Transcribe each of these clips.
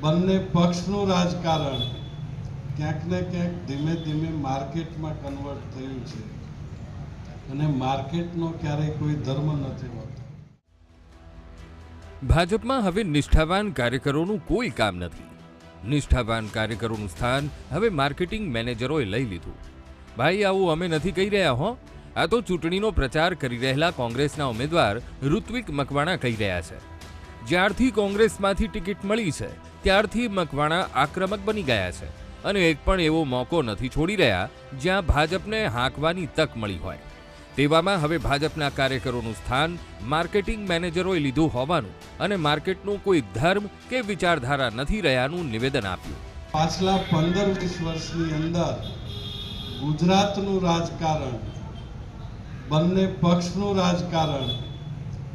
બંને પક્ષનું રાજકારણ ક્યાંક ને ક્યાંક ધીમે ધીમે માર્કેટમાં કન્વર્ટ થયું છે. અને માર્કેટનો ક્યારેય કોઈ ધર્મ નથી હોતો. ભાજપમાં હવે નિષ્ઠાવાન કાર્યકરોનું કોઈ કામ નથી. નિષ્ઠાવાન કાર્યકરોનું સ્થાન હવે માર્કેટિંગ મેનેજરોએ લઈ લીધું. ભાઈ, આવું અમે નથી કહી રહ્યા, હો. આ તો ચૂંટણીનો પ્રચાર કરી રહેલા કોંગ્રેસના ઉમેદવાર ઋત્વિક મકવાણા કહી રહ્યા છે. જ્યારથી કોંગ્રેસમાંથી ટિકિટ મળી છે ત્યારથી મકવાણા આક્રમક બની ગયા છે અને એક પણ એવો મોકો નથી છોડી રહ્યા જ્યાં ભાજપને હાંકવાની તક મળી હોય. તેવામાં હવે ભાજપના કાર્યકરોનું સ્થાન માર્કેટિંગ મેનેજરોએ લીધું હોવાનું અને માર્કેટનું કોઈ ધર્મ કે વિચારધારા નથી રહ્યાનું નિવેદન આપ્યું. પાછલા પંદર વીસ વર્ષની અંદર ગુજરાતનું રાજકારણ, બંને પક્ષનું રાજકારણ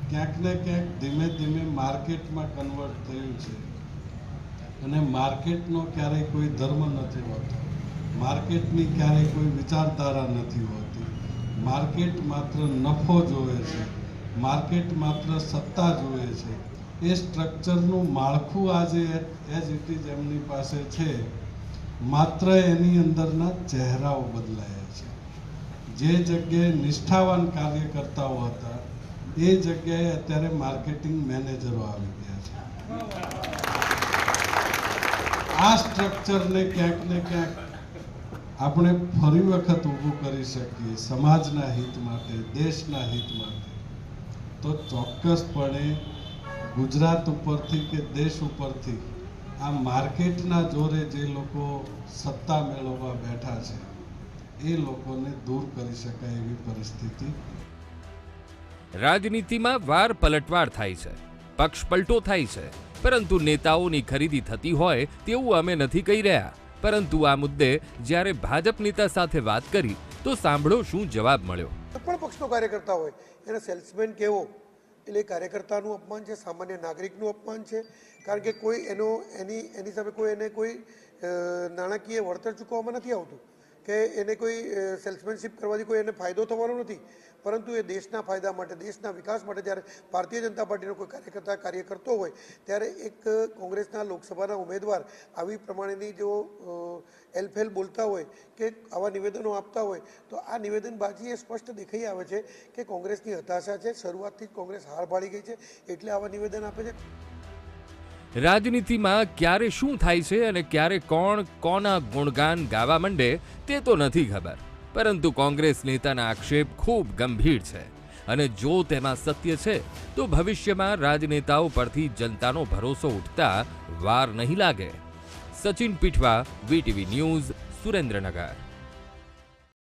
ક્યાંક ને ક્યાંક ધીમે ધીમે માર્કેટમાં કન્વર્ટ થયું છે. અને માર્કેટનો ક્યારેય કોઈ ધર્મ નથી હોતો. માર્કેટની ક્યારેય કોઈ વિચારધારા નથી હોતી. માર્કેટ માત્ર નફો જોવે છે. માર્કેટ માત્ર સત્તા જોવે છે. એ સ્ટ્રક્ચરનું માળખું આજે એઝ ઇટ ઇઝ એમની પાસે છે. માત્ર એની અંદરના ચહેરાઓ બદલાયા છે. જે જગ્યાએ નિષ્ઠાવાન કાર્યકર્તાઓ હતા, એ જગ્યાએ અત્યારે માર્કેટિંગ મેનેજરો આવી ગયા છે. આ સ્ટ્રક્ચરને ક્યાંક ને ક્યાંક આપણે ફરી વખત ઊભું કરી શકીએ સમાજના હિત માટે, દેશના હિત માટે. તો ચોક્કસપણે ગુજરાત ઉપરથી કે દેશ ઉપરથી આ માર્કેટના જોરે જે લોકો સત્તા મેળવવા બેઠા છે, એ લોકોને દૂર કરી શકાય એવી પરિસ્થિતિ. રાજનીતિમાં વાર પલટવાર થાય છે, પક્ષ પલટો થાય છે. પરંતુ નેતાઓની ખરીદી થતી હોય તેવું અમે નથી કહી રહ્યા. પરંતુ આ મુદ્દે જ્યારે ભાજપ નેતા સાથે વાત કરી, તો સાંભળો શું જવાબ મળ્યો. પણ પક્ષનો કાર્યકર્તા હોય, એને સેલ્સમેન કહેવો, એટલે કાર્યકર્તાનું અપમાન છે, સામાન્ય નાગરિકનું અપમાન છે, કારણ કે કોઈ એનો, એની એની સામે કોઈ એને કોઈ નાણાકીય વળતર ચૂકવવામાં નથી આવતું. કે એને કોઈ સેલ્સમેનશિપ કરવાથી કોઈ એને ફાયદો થવાનો નથી. પરંતુ એ દેશના ફાયદા માટે, દેશના વિકાસ માટે જ્યારે ભારતીય જનતા પાર્ટીનો કોઈ કાર્યકર્તા કાર્ય કરતો હોય, ત્યારે એક કોંગ્રેસના લોકસભાના ઉમેદવાર આવી પ્રમાણેની જો એલફેલ બોલતા હોય કે આવા નિવેદનો આપતા હોય, તો આ નિવેદનબાજી એ સ્પષ્ટ દેખાઈ આવે છે કે કોંગ્રેસની હતાશા છે. શરૂઆતથી જ કોંગ્રેસ હાર ભાળી ગઈ છે. એટલે આવા નિવેદન આપે છે. રાજનીતિમાં ક્યારે શું થાય છે અને ક્યારે કોણ કોના ગુણગાન ગાવા માંડે તે તો નથી ખબર. પરંતુ કોંગ્રેસ નેતાના આક્ષેપ ખૂબ ગંભીર છે. અને જો તેમાં સત્ય છે, તો ભવિષ્યમાં રાજનેતાઓ પરથી જનતાનો ભરોસો ઉઠતા વાર નહીં લાગે. Sachin Pithva, VTV news, Surendranagar.